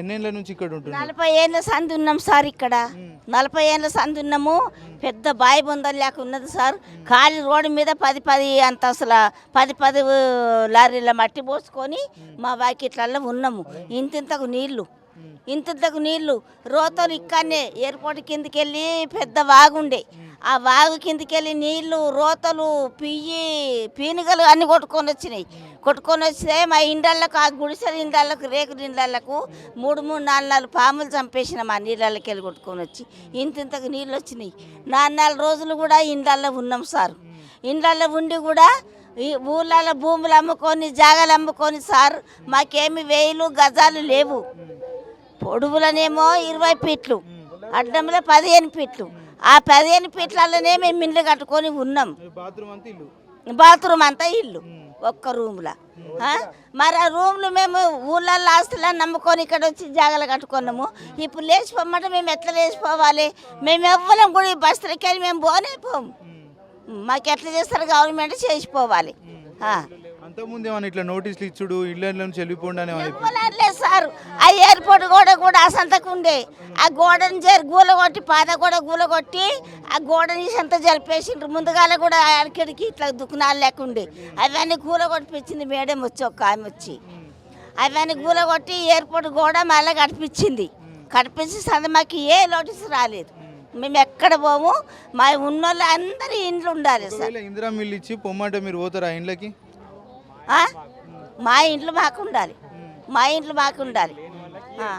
ఎన్నేళ్ళ నుంచి ఇక్కడ ఉంటున్నారు నలభై ఏళ్ళ సంది ఉన్నాం సార్ ఇక్కడ. నలభై ఏళ్ళ సంది ఉన్నాము. పెద్ద బాయి బొందలు లేక ఉన్నది సార్. ఖాళీ రోడ్డు మీద పది పది అంత అసలు పది పది లారీల మట్టి పోసుకొని మా వాకిట్లలో ఉన్నాము. ఇంతింతకు నీళ్ళు. ఇంతింతకు నీళ్ళు రోతలు ఇక్కడనే ఎయిర్పోర్ట్ కిందకి వెళ్ళి పెద్ద వాగుండే. ఆ వాగు కిందకి వెళ్ళి నీళ్ళు రోతలు పియ్యి పీనుగలు అన్ని కొట్టుకొని వచ్చినాయి. కొట్టుకొని వస్తే మా ఇండ్లకు ఆ గుడిసెల ఇండ్లకు రేకుల ఇండ్లకు మూడు మూడు నాలుగు నాలుగు పాములు చంపేసిన మా నీళ్ళకి వెళ్ళి కొట్టుకొని వచ్చి. ఇంత ఇంతకు నీళ్ళు వచ్చినాయి. నాలుగు నాలుగు రోజులు కూడా ఇండ్లలో ఉన్నాం సార్. ఇండ్లలో ఉండి కూడా ఈ ఊళ్ళలో భూములు అమ్ముకొని జాగాలు అమ్ముకొని సార్. మాకేమి వేలు గజాలు లేవు. పొడుగులనేమో ఇరవై ఫీట్లు అడ్డంలో పదిహేను ఫీట్లు. ఆ పదిహేను ఫీట్లలోనే మేము ఇండ్లు కట్టుకొని ఉన్నాం. బాత్రూమ్ అంతా ఇల్లు? ఒక్క రూమ్లో. మరి ఆ రూమ్లు మేము ఊళ్ళల్లో ఆస్తులను నమ్ముకొని ఇక్కడ వచ్చి జాగాలు కట్టుకున్నాము. ఇప్పుడు లేచిపోమంటే మేము ఎట్లా లేచిపోవాలి? మేము ఎవ్వరం కూడా ఈ వెళ్ళి మేము పోనే పోము మాకు ఎట్లా చేస్తారు? గవర్నమెంట్ చేసిపోవాలి. ఆ. అంతకుముందు ఏమన్నా ఇట్లా నోటీసులు ఇచ్చుడు ఇళ్ళ నుంచి వెళ్ళిపోండి అని సార్. ఆ ఎయిర్పోర్ట్ గోడ కూడా ఆ సంతకు ఉండే. ఆ గోడని జరి గూల కొట్టి పాత గోడ గూల కొట్టి ఆ గోడని సంత జరిపేసిండ్రు. ముందుగాల కూడా అడికిడికి ఇట్లా దుకాణాలు లేకుండే. అవన్నీ గూల కొట్టిపించింది మేడం వచ్చి ఒక ఆమె వచ్చి. అవన్నీ గూల కొట్టి ఎయిర్పోర్ట్ గోడ మళ్ళీ కడిపించింది. కడిపించి సంత మాకు ఏ నోటీస్ రాలేదు. మేము ఎక్కడ పోము? మా ఉన్నోళ్ళు అందరి ఇండ్లు ఉండాలి సార్. ఇందిరా మిల్లు ఇచ్చి పొమ్మంటే మీరు పోతారా ఇండ్లకి? మా ఇంట్లో మాకు ఉండాలి మా ఇంట్లో మాకు ఉండాలి ఆ.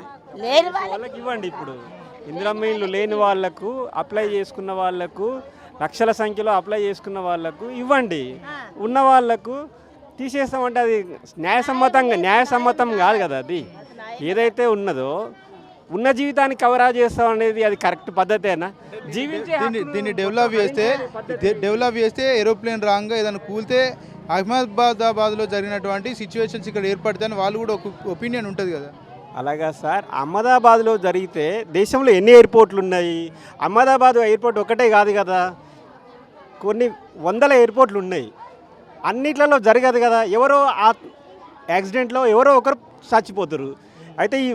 లేని వాళ్ళ వాళ్ళకి. ఇవ్వండి ఇప్పుడు. ఇందిరమ్మ ఇల్లు లేని వాళ్ళకు అప్లై చేసుకున్న వాళ్ళకు లక్షల సంఖ్యలో అప్లై చేసుకున్న వాళ్ళకు ఇవ్వండి. ఉన్న వాళ్ళకు తీసేస్తామంటే అది న్యాయసమ్మతంగా న్యాయసమ్మతం కాదు కదా అది. ఏదైతే ఉన్నదో ఉన్న జీవితాన్ని కవరా చేస్తాం అనేది అది కరెక్ట్ పద్ధతేనా? జీవించే దీన్ని దీన్ని డెవలప్ చేస్తే డెవలప్ చేస్తే ఏరోప్లేన్ రాంగ్ ఏదైనా కూలితే అహ్మదాబాద్లో జరిగినటువంటి సిచ్యువేషన్స్ ఇక్కడ ఏర్పడితే వాళ్ళు కూడా ఒక ఒపీనియన్ ఉంటుంది కదా. అలాగా సార్. అహ్మదాబాద్లో జరిగితే దేశంలో ఎన్ని ఎయిర్పోర్ట్లు ఉన్నాయి? అహ్మదాబాద్ ఎయిర్పోర్ట్ ఒకటే కాదు కదా. కొన్ని వందల ఎయిర్పోర్ట్లు ఉన్నాయి. అన్నిట్లలో జరగదు కదా. ఎవరో ఆ యాక్సిడెంట్లో ఎవరో ఒకరు చచ్చిపోతారు. అయితే ఈ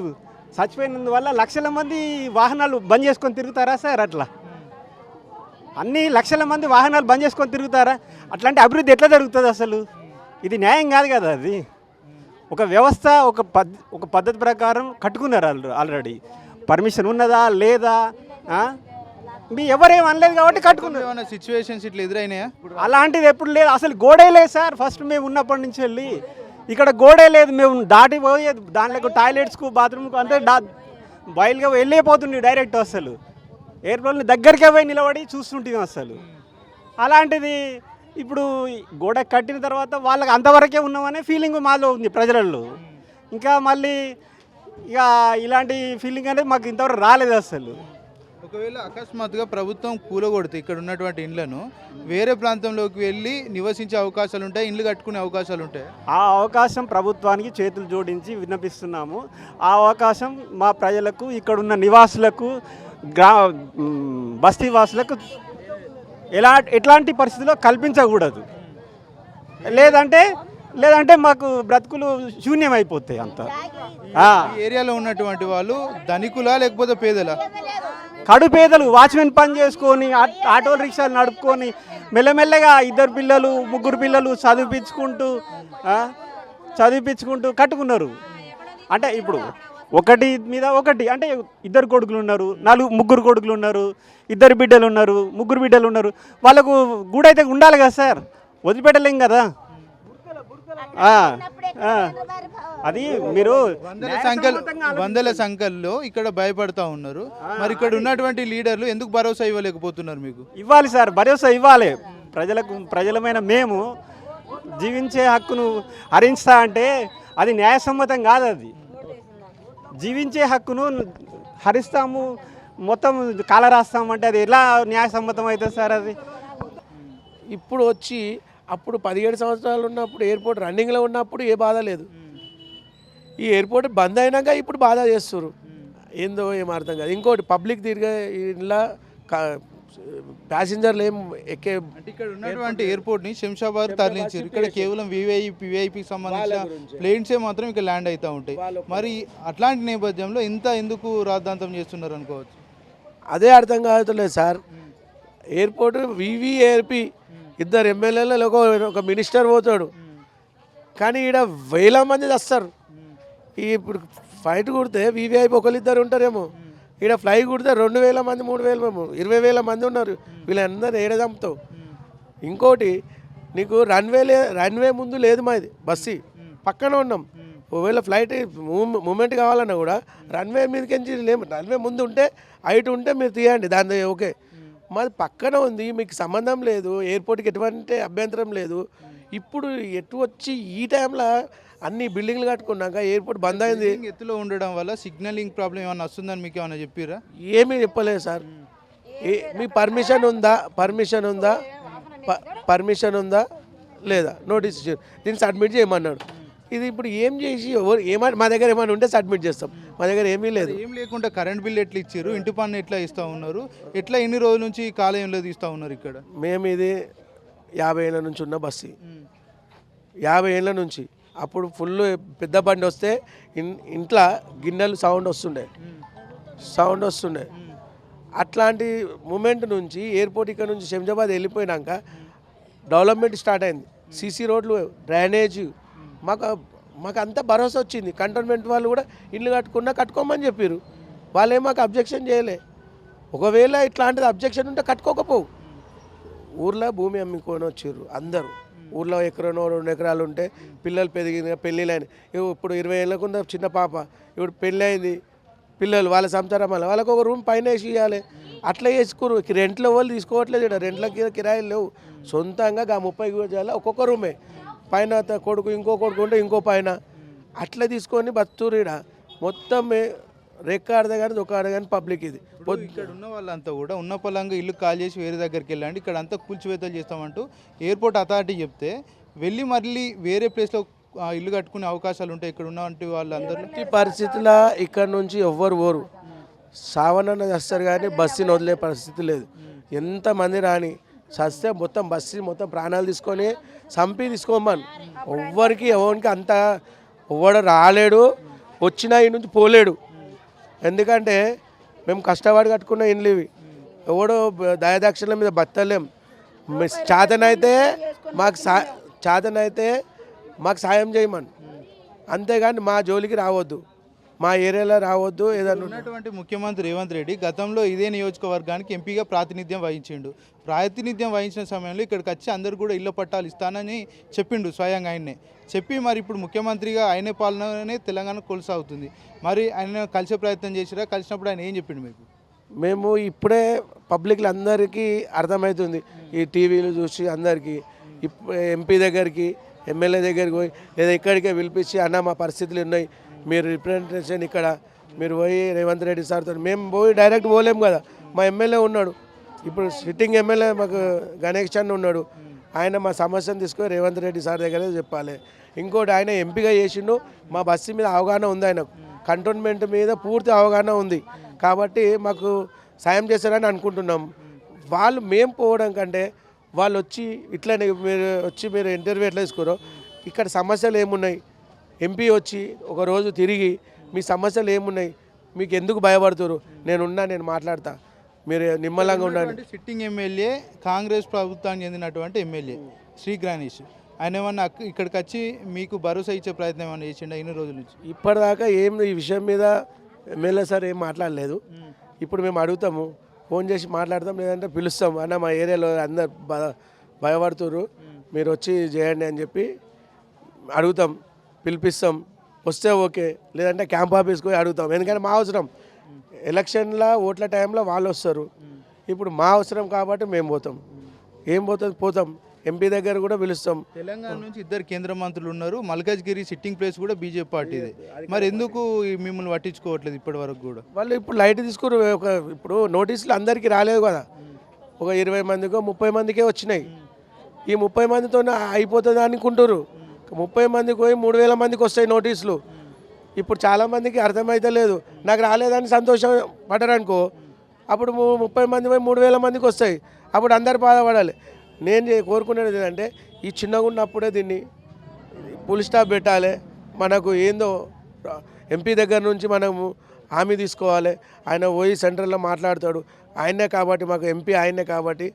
చచ్చిపోయినందువల్ల లక్షల మంది వాహనాలు బంద్ చేసుకొని తిరుగుతారా సార్ అట్లా? అన్ని లక్షల మంది వాహనాలు బంద్ చేసుకొని తిరుగుతారా? అట్లాంటి అభివృద్ధి ఎట్లా జరుగుతుంది అసలు? ఇది న్యాయం కాదు కదా అది. ఒక వ్యవస్థ ఒక పద్ ఒక పద్ధతి ప్రకారం కట్టుకున్నారు వాళ్ళు ఆల్రెడీ. పర్మిషన్ ఉన్నదా లేదా? మీ ఎవరేం అనలేదు కాబట్టి కట్టుకున్నారు. సిచ్యువేషన్స్ ఇట్లా ఎదురైనాయా? అలాంటిది ఎప్పుడు లేదు. అసలు గోడే లేదు సార్. ఫస్ట్ మేము ఉన్నప్పటి నుంచి వెళ్ళి ఇక్కడ గోడే లేదు. మేము దాటి పోయేది. దాంట్లో టాయిలెట్స్కు బాత్రూమ్కు అంతే డా బయలుగా వెళ్ళిపోతుండే డైరెక్ట్ అసలు. ఎయిర్పోర్ట్ని దగ్గరికే పోయి నిలబడి చూస్తుంటాం అసలు. అలాంటిది ఇప్పుడు గోడ కట్టిన తర్వాత వాళ్ళకి అంతవరకే ఉన్నామనే ఫీలింగ్ మాలో ఉంది ప్రజలలో. ఇంకా మళ్ళీ ఇక ఇలాంటి ఫీలింగ్ అనేది మాకు ఇంతవరకు రాలేదు అసలు. ఒకవేళ అకస్మాత్తుగా ప్రభుత్వం కూలగొడితే ఇక్కడ ఉన్నటువంటి ఇండ్లను వేరే ప్రాంతంలోకి వెళ్ళి నివసించే అవకాశాలు ఉంటాయి? ఇండ్లు కట్టుకునే అవకాశాలు ఉంటాయి? ఆ అవకాశం ప్రభుత్వానికి చేతులు జోడించి విన్నపిస్తున్నాము. ఆ అవకాశం మా ప్రజలకు ఇక్కడున్న నివాసులకు గ్రా బస్తీ వాసులకు ఎలా ఎట్లాంటి పరిస్థితుల్లో కల్పించకూడదు. లేదంటే లేదంటే మాకు బ్రతుకులు శూన్యం అయిపోతాయి అంత ఏరియాలో ఉన్నటువంటి వాళ్ళు ధనికులా లేకపోతే పేదలా? కడుపేదలు వాచ్మెన్ పని చేసుకొని ఆటో రిక్షాలు నడుపుకొని మెల్లమెల్లగా ఇద్దరు పిల్లలు ముగ్గురు పిల్లలు చదివిపించుకుంటూ చదివిపించుకుంటూ కట్టుకున్నారు. అంటే ఇప్పుడు ఒకటి మీద ఒకటి. అంటే ఇద్దరు కొడుకులు ఉన్నారు నాలుగు ముగ్గురు కొడుకులు ఉన్నారు ఇద్దరు బిడ్డలు ఉన్నారు ముగ్గురు బిడ్డలు ఉన్నారు. వాళ్ళకు గూడైతే ఉండాలి కదా సార్? వదిలిపెట్టలేం కదా. అది మీరు వందల సంఖ్యలు వందల సంఖ్యల్లో ఇక్కడ భయపడతా ఉన్నారు. మరి ఇక్కడ ఉన్నటువంటి లీడర్లు ఎందుకు భరోసా ఇవ్వలేకపోతున్నారు మీకు? ఇవ్వాలి సార్ భరోసా ఇవ్వాలి. ప్రజలకు ప్రజలమైన మేము జీవించే హక్కును హరించుతా అంటే అది న్యాయసమ్మతం కాదు అది. జీవించే హక్కును హరిస్తాము మొత్తం కాల రాస్తామంటే అది ఎలా న్యాయసమ్మతం అవుతుంది సార్ అది? ఇప్పుడు వచ్చి అప్పుడు పదిహేడు సంవత్సరాలు ఉన్నప్పుడు ఎయిర్పోర్ట్ రన్నింగ్లో ఉన్నప్పుడు ఏ బాధ లేదు. ఈ ఎయిర్పోర్ట్ బంద్ అయినాక ఇప్పుడు బాధ చేస్తారు ఏందో ఏం అర్థం కాదు. ఇంకోటి పబ్లిక్ తిరిగే ఇలా ప్యాసింజర్లు ఏం ఎక్కే ఇక్కడ ఉన్నటువంటి ఎయిర్పోర్ట్ని శంషాబాద్ తరలించారు. ఇక్కడ కేవలం విఐపి విఐపికి సంబంధించిన ప్లేన్సే మాత్రం ఇక్కడ ల్యాండ్ అవుతూ ఉంటాయి. మరి అట్లాంటి నేపథ్యంలో ఇంత ఎందుకు రాద్ధాంతం చేస్తున్నారు అనుకోవచ్చు? అదే అర్థం కావట్లేదు సార్. ఎయిర్పోర్ట్ వివిఏపి ఇద్దరు ఎమ్మెల్యేలు ఒక మినిస్టర్ పోతాడు. కానీ ఈడ వేల మంది వస్తారు. ఈ ఇప్పుడు ఫ్లైట్ కుడితే వివిఐపి ఒకరిద్దరు ఉంటారేమో. ఇక్కడ ఫ్లై కుడితే రెండు వేల మంది మూడు వేల ఇరవై వేల మంది ఉన్నారు. వీళ్ళందరూ ఏడ చంపుతావు? ఇంకోటి నీకు రన్వే లే రన్వే ముందు లేదు మాది బస్సు. పక్కన ఉన్నాం. ఒకవేళ ఫ్లైట్ మూమెంట్ కావాలన్నా కూడా రన్వే మీదకి లేము రన్వే ముందు ఉంటే హైట్ ఉంటే మీరు తీయండి దాని ఓకే. మాది పక్కన ఉంది మీకు సంబంధం లేదు ఎయిర్పోర్ట్కి ఎటువంటి అభ్యంతరం లేదు. ఇప్పుడు ఎటు వచ్చి ఈ టైంలో అన్ని బిల్డింగ్లు కట్టుకున్నాక ఎయిర్పోర్ట్ బంద్ అయింది. ఎత్తులో ఉండడం వల్ల సిగ్నలింగ్ ప్రాబ్లం ఏమైనా వస్తుందని మీకు ఏమైనా చెప్పారా? ఏమీ చెప్పలేదు సార్. ఏ మీ పర్మిషన్ ఉందా? పర్మిషన్ ఉందా? ప- పర్మిషన్ ఉందా? లేదా? నోటీస్ ఇచ్చారు దీన్ని సబ్మిట్ చేయమన్నాడు. ఇది ఇప్పుడు ఏం చేసి ఎవరు ఏమైనా మా దగ్గర ఏమైనా ఉంటే సబ్మిట్ చేస్తాం. మా దగ్గర ఏమీ లేదు. ఏం లేకుండా కరెంట్ బిల్ ఎట్లా ఇచ్చారు? ఇంటి పన్ను ఎట్లా ఇస్తా ఉన్నారు? ఎట్లా ఎన్ని రోజుల నుంచి కాలేయంలో తీస్తా ఉన్నారు ఇక్కడ? మేము ఇది యాభై ఏళ్ళ నుంచి ఉన్న బస్సు. యాభై ఏళ్ళ నుంచి. అప్పుడు ఫుల్ పెద్ద బండి వస్తే ఇన్ ఇంట్లో గిన్నెలు సౌండ్ వస్తుండే. సౌండ్ వస్తుండే. అట్లాంటి మూమెంట్ నుంచి ఎయిర్పోర్ట్ ఇక్కడ నుంచి శంషాబాద్ వెళ్ళిపోయినాక డెవలప్మెంట్ స్టార్ట్ అయింది. సీసీ రోడ్లు డ్రైనేజ్. మాకు మాకు అంత భరోసా వచ్చింది. కంటోన్మెంట్ వాళ్ళు కూడా ఇల్లు కట్టుకున్నా కట్టుకోమని చెప్పారు వాళ్ళే మాకు అబ్జెక్షన్ చేయలే. ఒకవేళ ఇట్లాంటిది అబ్జెక్షన్ ఉంటే కట్టుకోకపోవు. ఊర్లో భూమి అమ్ముకొని వచ్చారు అందరూ. ఊర్లో ఎకరనో రెండు ఎకరాలు ఉంటే పిల్లలు పెరిగిన పెళ్ళిళ్ళని. ఇప్పుడు ఇరవై ఏళ్ళకు చిన్న పాప? ఇప్పుడు పెళ్ళి అయింది పిల్లలు వాళ్ళ సంసారం వాళ్ళ వాళ్ళకు ఒక రూమ్ పైన వేసి ఇవ్వాలి అట్లా వేసుకోరు రెంట్లో వాళ్ళు తీసుకోవట్లేదు ఇక్కడ రెంట్ల కిరాయిలు లేవు. సొంతంగా ఆ ముప్పై గజాల ఒక్కొక్క రూమే. పైన కొడుకు ఇంకో కొడుకు ఉంటే ఇంకో పైన. అట్లా తీసుకొని బతురు ఇక్కడ మొత్తం రెక్క ఆడదే కానీ దొక్క ఆడదే కానీ పబ్లిక్ ఇది ఇక్కడ ఉన్న వాళ్ళంతా కూడా ఉన్న పొలంగా ఇల్లు కాల్ చేసి వేరే దగ్గరికి వెళ్ళండి ఇక్కడ అంతా కూల్చివేతలు చేస్తామంటూ ఎయిర్పోర్ట్ అథారిటీ చెప్తే వెళ్ళి మళ్ళీ వేరే ప్లేస్లో ఇల్లు కట్టుకునే అవకాశాలు ఉంటాయి ఇక్కడ ఉన్నటువంటి వాళ్ళందరూ ఎట్టి పరిస్థితుల్లో ఇక్కడ నుంచి ఎవ్వరు పోరు. సావనన్న చేస్తారు కానీ బస్సుని వదిలే పరిస్థితి లేదు. ఎంతమంది రాని చస్తే మొత్తం బస్సు మొత్తం ప్రాణాలు తీసుకొని చంపి తీసుకోమని. ఎవ్వరికి ఎవరికి అంత ఎవ్వడు రాలేడు వచ్చినా ఈ నుంచి పోలేడు. ఎందుకంటే మేము కష్టపడి కట్టుకున్న ఇండ్లు ఇవి. ఎవడో దయదాక్షిణ్యం మీద బతలేం మీ- చేతనైతే మాకు సా చేతనైతే మాకు సాయం చేయమని. అంతేగాని మా జోలికి రావద్దు. మా ఏరియాలో రావద్దు ఏదన్నా ఉన్నటువంటి ముఖ్యమంత్రి రేవంత్ రెడ్డి గతంలో ఇదే నియోజకవర్గానికి ఎంపీగా ప్రాతినిధ్యం వహించిండు. ప్రాతినిధ్యం వహించిన సమయంలో ఇక్కడికి వచ్చి అందరు కూడా ఇళ్ళ పట్టాలు ఇస్తానని చెప్పిండు స్వయంగా ఆయన్నే. చెప్పి మరి ఇప్పుడు ముఖ్యమంత్రిగా ఆయనే పాలననే తెలంగాణ కొనసాగుతుంది. మరి ఆయన కలిసే ప్రయత్నం చేసిరా? కలిసినప్పుడు ఆయన ఏం చెప్పిండు మీకు? మేము ఇప్పుడే పబ్లిక్లు అందరికీ అర్థమవుతుంది ఈ టీవీలు చూసి అందరికీ ఎంపీ దగ్గరికి ఎమ్మెల్యే దగ్గరికి పోయి లేదా ఇక్కడికే పిలిపించి అన్న మా పరిస్థితులు ఉన్నాయి? మీరు రిప్రజెంటేషన్ ఇక్కడ మీరు పోయి రేవంత్ రెడ్డి సార్తో మేము పోయి డైరెక్ట్ పోలేము కదా. మా ఎమ్మెల్యే ఉన్నాడు. ఇప్పుడు సిట్టింగ్ ఎమ్మెల్యే మాకు గణేష్ చంద్ ఉన్నాడు. ఆయన మా సమస్యను తీసుకొని రేవంత్ రెడ్డి సార్ దగ్గర చెప్పాలి. ఇంకోటి ఆయన ఎంపీగా చేసిండు. మా బస్సు మీద అవగాహన ఉంది ఆయనకు. కంటోన్మెంట్ మీద పూర్తి అవగాహన ఉంది. కాబట్టి మాకు సాయం చేస్తారని అనుకుంటున్నాం. వాళ్ళు మేము పోవడం కంటే వాళ్ళు వచ్చి ఇట్లనే మీరు వచ్చి మీరు ఇంటర్వ్యూ ఎట్లా తీసుకోరో ఇక్కడ సమస్యలు ఏమున్నాయి? ఎంపీ వచ్చి ఒక రోజు తిరిగి మీ సమస్యలు ఏమున్నాయి? మీకు ఎందుకు భయపడుతున్నారు నేనున్నా నేను మాట్లాడతా. మీరు నిమ్మలంగా ఉండండి. ఉన్నటువంటి సిట్టింగ్ ఎమ్మెల్యే కాంగ్రెస్ ప్రభుత్వానికి చెందినటువంటి ఎమ్మెల్యే శ్రీ గణేష్ ఆయన ఏమన్నా అక్క- ఇక్కడికి వచ్చి మీకు భరోసా ఇచ్చే ప్రయత్నం ఏమైనా చేసిండా ఇన్ని రోజుల నుంచి? ఇప్పటిదాకా ఏం ఈ విషయం మీద ఎమ్మెల్యే సార్ ఏం మాట్లాడలేదు. ఇప్పుడు మేము అడుగుతాము ఫోన్ చేసి మాట్లాడతాం లేదంటే పిలుస్తాం. అన్న మా ఏరియాలో అందరు భ- భయపడుతున్నారు మీరు వచ్చి చేయండి అని చెప్పి అడుగుతాం. పిలిపిస్తాం. వస్తే ఓకే. లేదంటే క్యాంప్ ఆఫీస్కి పోయి అడుగుతాం. ఎందుకంటే మా అవసరం. ఎలక్షన్ల ఓట్ల టైంలో వాళ్ళు వస్తారు. ఇప్పుడు మా అవసరం కాబట్టి మేము పోతాం. ఏం పోతుంది పోతాం. ఎంపీ దగ్గర కూడా పిలుస్తాం. తెలంగాణ నుంచి ఇద్దరు కేంద్ర మంత్రులు ఉన్నారు. మల్కాజ్గిరి సిట్టింగ్ ప్లేస్ కూడా బీజేపీ పార్టీదే మరి ఎందుకు మిమ్మల్ని పట్టించుకోవట్లేదు ఇప్పటి వరకు కూడా? వాళ్ళు ఇప్పుడు లైట్ తీసుకుని ఒక ఇప్పుడు నోటీసులు అందరికీ రాలేదు కదా. ఒక ఇరవై మందికో ముప్పై మందికే వచ్చినాయి. ఈ ముప్పై మందితో అయిపోతుంది అనుకుంటారు ముప్పై మందికి పోయి మూడు వేల మందికి వస్తాయి నోటీసులు. ఇప్పుడు చాలామందికి అర్థమైతే లేదు. నాకు రాలేదని సంతోషం పడరనుకో అప్పుడు ము- ముప్పై మంది పోయి మూడు వేల మందికి వస్తాయి. అప్పుడు అందరు బాధపడాలి. నేను కోరుకునేది ఏంటంటే ఈ చిన్నగా ఉన్నప్పుడే దీన్ని పులి స్టాప్ పెట్టాలి. మనకు ఏందో ఎంపీ దగ్గర నుంచి మనము హామీ తీసుకోవాలి. ఆయన పోయి సెంట్రల్లో మాట్లాడతాడు. ఆయనే కాబట్టి మాకు ఎంపీ ఆయనే కాబట్టి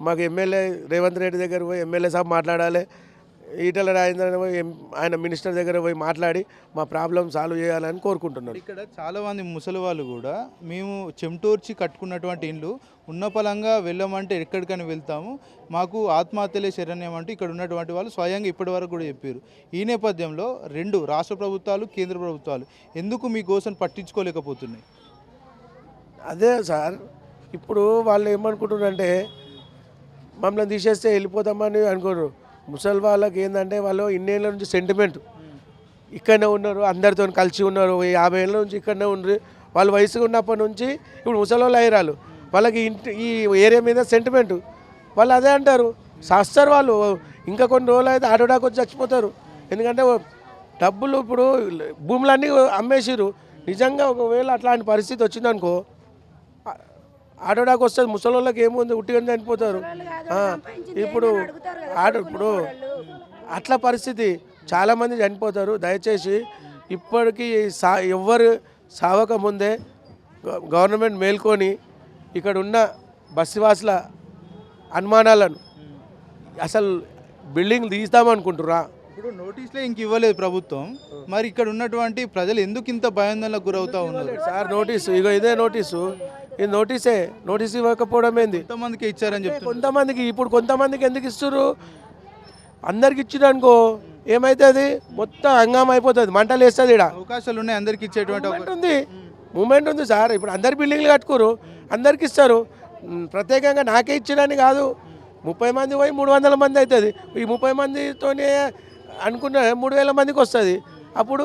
మాకు ఎమ్మెల్యే రేవంత్ రెడ్డి దగ్గర పోయి ఎమ్మెల్యే సాబ్ మాట్లాడాలి. ఈటల రాజేంద్ర పోయి ఆయన మినిస్టర్ దగ్గర పోయి మాట్లాడి మా ప్రాబ్లం సాల్వ్ చేయాలని కోరుకుంటున్నాను ఇక్కడ చాలా మంది ముసలి వాళ్ళు కూడా మేము చెమటూర్చి కట్టుకున్నటువంటి ఇండ్లు ఉన్న పలంగా వెళ్ళమంటే ఎక్కడికైనా వెళ్తాము. మాకు ఆత్మహత్యలే శరణ్యం అంటూ ఇక్కడ ఉన్నటువంటి వాళ్ళు స్వయంగా ఇప్పటి వరకు కూడా చెప్పారు. ఈ నేపథ్యంలో రెండు రాష్ట్ర ప్రభుత్వాలు కేంద్ర ప్రభుత్వాలు ఎందుకు మీ కోసం పట్టించుకోలేకపోతున్నాయి? అదే సార్ ఇప్పుడు వాళ్ళు ఏమనుకుంటున్నారంటే మమ్మల్ని తీసేస్తే వెళ్ళిపోతామని అనుకోరు. ముసలి వాళ్ళకి ఏంటంటే వాళ్ళు ఇన్నేళ్ళ నుంచి సెంటిమెంట్ ఇక్కడనే ఉన్నారు అందరితో కలిసి ఉన్నారు యాభై ఏళ్ళ నుంచి ఇక్కడనే ఉన్నారు వాళ్ళు వయసుగా ఉన్నప్పటి నుంచి ఇప్పుడు ముసలి వాళ్ళు అయ్యారు వాళ్ళకి ఇంటి ఈ ఏరియా మీద సెంటిమెంట్ వాళ్ళు అదే అంటారు. సస్తారు వాళ్ళు. ఇంకా కొన్ని రోజులు అయితే ఆటోడాకి వచ్చి చచ్చిపోతారు. ఎందుకంటే డబ్బులు ఇప్పుడు భూములన్నీ అమ్మేసిరు నిజంగా ఒకవేళ అట్లాంటి పరిస్థితి వచ్చిందనుకో ఆటోడాకి వస్తుంది ముసలి వాళ్ళకి ఏముంది ఉట్టిగా చనిపోతారు ఇప్పుడు ఆటో ఇప్పుడు అట్లా పరిస్థితి. చాలామంది చనిపోతారు. దయచేసి ఇప్పటికీ సా ఎవ్వరు సావక ముందే గవర్నమెంట్ మేల్కొని ఇక్కడ ఉన్న బస్సివాసుల అనుమానాలను అసలు బిల్డింగ్ తీస్తామనుకుంటురా ఇప్పుడు నోటీసులే ఇంక ఇవ్వలేదు ప్రభుత్వం. మరి ఇక్కడ ఉన్నటువంటి ప్రజలు ఎందుకు ఇంత భయాందోళనకు గురవుతా ఉన్నారు? సార్ నోటీసు ఇగో ఇదే నోటీసు. ఇది నోటీసే నోటీస్ ఇవ్వకపోవడం ఏంది? ఎంతమందికి ఇచ్చారని చెప్తున్నారు. కొంతమందికి ఇప్పుడు కొంతమందికి ఎందుకు ఇస్తున్నారు అందరికి ఇచ్చిరు అనుకో ఏమవుతుంది మొత్తం హంగామా అయిపోతుంది మంటలు వేస్తుంది ఇక్కడ అవకాశాలు ఉన్నాయి అందరికి ఇచ్చేటువంటి మూమెంట్ ఉంది మూమెంట్ ఉంది సార్. ఇప్పుడు అందరు బిల్డింగ్లు కట్టుకోరు అందరికి ఇస్తారు. ప్రత్యేకంగా నాకే ఇచ్చిరని కాదు. ముప్పై మంది పోయి మూడు వందల మంది అవుతుంది ఈ ముప్పై మందితోనే అనుకున్న మూడు వేల మందికి వస్తుంది. అప్పుడు?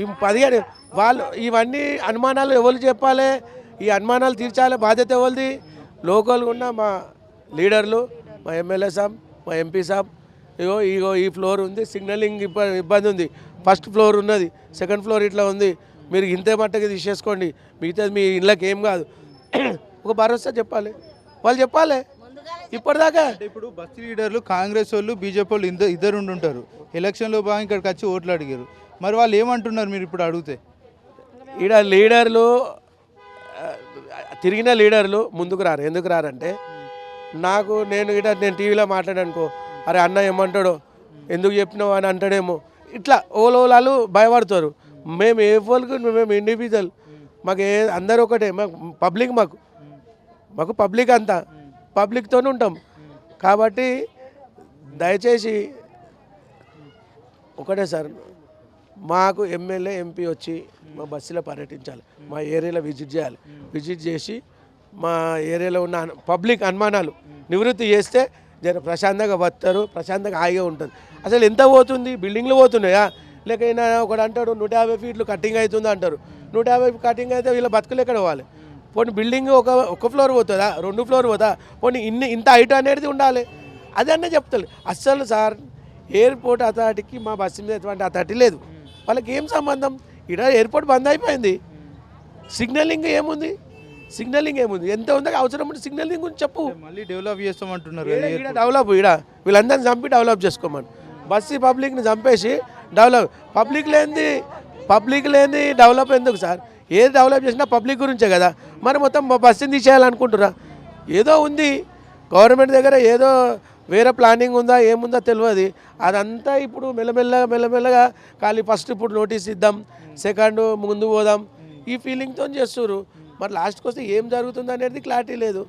ఈ పదిహేడు వాళ్ళు ఇవన్నీ అనుమానాలు ఎవరు చెప్పాలి? ఈ అనుమానాలు తీర్చాలి బాధ్యత ఎవరిది? లోకల్గా ఉన్న మా లీడర్లు మా ఎమ్మెల్యే సాబ్ మా ఎంపీ సాబ్. ఇగో ఇగో ఈ ఫ్లోర్ ఉంది సిగ్నలింగ్ ఇబ్బ- ఇబ్బంది ఉంది. ఫస్ట్ ఫ్లోర్ ఉన్నది సెకండ్ ఫ్లోర్ ఇట్లా ఉంది. మీరు ఇంతే మట్టుకు తీసేసుకోండి. మిగతాది మీ ఇళ్ళకి ఏం కాదు. ఒక భరోసా చెప్పాలి. వాళ్ళు చెప్పాలి. ఇప్పటిదాకా ఇప్పుడు బస్తీ లీడర్లు కాంగ్రెస్ వాళ్ళు బీజేపీ వాళ్ళు ఇద్దరు ఇద్దరు ఉండుంటారు ఎలక్షన్లో భాగంగా ఇక్కడికి వచ్చి ఓట్లు అడిగారు మరి వాళ్ళు ఏమంటున్నారు మీరు ఇప్పుడు అడిగితే? ఈడ లీడర్లు తిరిగిన లీడర్లు ముందుకు రారు. ఎందుకు రారంటే నాకు నేను ఇట నేను టీవీలో మాట్లాడానుకో అరే అన్న ఏమంటాడో ఎందుకు చెప్పినావు అని అంటాడేమో ఇట్లా ఓలోలాలు భయపడతారు. మేము ఏ ఫోల్కి మేము ఇండివిజువల్ మాకు ఏ అందరూ ఒకటే మాకు పబ్లిక్ మాకు. మాకు పబ్లిక్ అంతా. పబ్లిక్తోనే ఉంటాం. కాబట్టి దయచేసి ఒకటే సార్ మాకు ఎమ్మెల్యే ఎంపీ వచ్చి మా బస్సులో పర్యటించాలి. మా ఏరియాలో విజిట్ చేయాలి. విజిట్ చేసి మా ఏరియాలో ఉన్న పబ్లిక్ అనుమానాలు నివృత్తి చేస్తే జర ప్రశాంతంగా వస్తారు. ప్రశాంతంగా హాయిగా ఉంటుంది. అసలు ఎంత పోతుంది? బిల్డింగ్లు పోతున్నాయా? లేక ఒకడు అంటాడు నూట యాభై ఫీట్లు కటింగ్ అవుతుంది అంటారు. నూట యాభై కటింగ్ అయితే వీళ్ళ బతుకులు ఎక్కడ పోవాలి? పోనీ బిల్డింగ్ ఒక ఒక ఫ్లోర్ పోతుందా? రెండు ఫ్లోర్ పోతా? పోనీ ఇన్ని ఇంత హైట్ అనేది ఉండాలి. అదన్నీ చెప్తారు. అస్సలు సార్ ఎయిర్పోర్ట్ అథారిటీకి మా బస్సు మీద ఎటువంటి అథారిటీ లేదు. వాళ్ళకి ఏం సంబంధం? ఇక్కడ ఎయిర్పోర్ట్ బంద్ అయిపోయింది. సిగ్నలింగ్ ఏముంది? సిగ్నలింగ్ ఏముంది? ఎంత ఉందో అవసరం ఉంటే సిగ్నలింగ్ గురించి చెప్పు. మళ్ళీ డెవలప్ చేస్తామంటున్నారు డెవలప్ ఈడ వీళ్ళందరిని చంపి డెవలప్ చేసుకోమని. బస్సు పబ్లిక్ని చంపేసి డెవలప్ పబ్లిక్ లేనిది పబ్లిక్ లేని డెవలప్ ఎందుకు సార్? ఏది డెవలప్ చేసినా పబ్లిక్ గురించే కదా. మరి మొత్తం బస్సుని తీసేయాలనుకుంటురా? ఏదో ఉంది. గవర్నమెంట్ దగ్గర ఏదో వేరే ప్లానింగ్ ఉందా ఏముందో తెలియదు అదంతా ఇప్పుడు మెల్లమెల్లగా మెల్లమెల్లగా ఖాళీ ఫస్ట్ ఇప్పుడు నోటీస్ ఇద్దాం సెకండ్ ముందు పోదాం. ఈ ఫీలింగ్తో చేస్తున్నారు మరి లాస్ట్కి వస్తే ఏం జరుగుతుంది అనేది క్లారిటీ లేదు.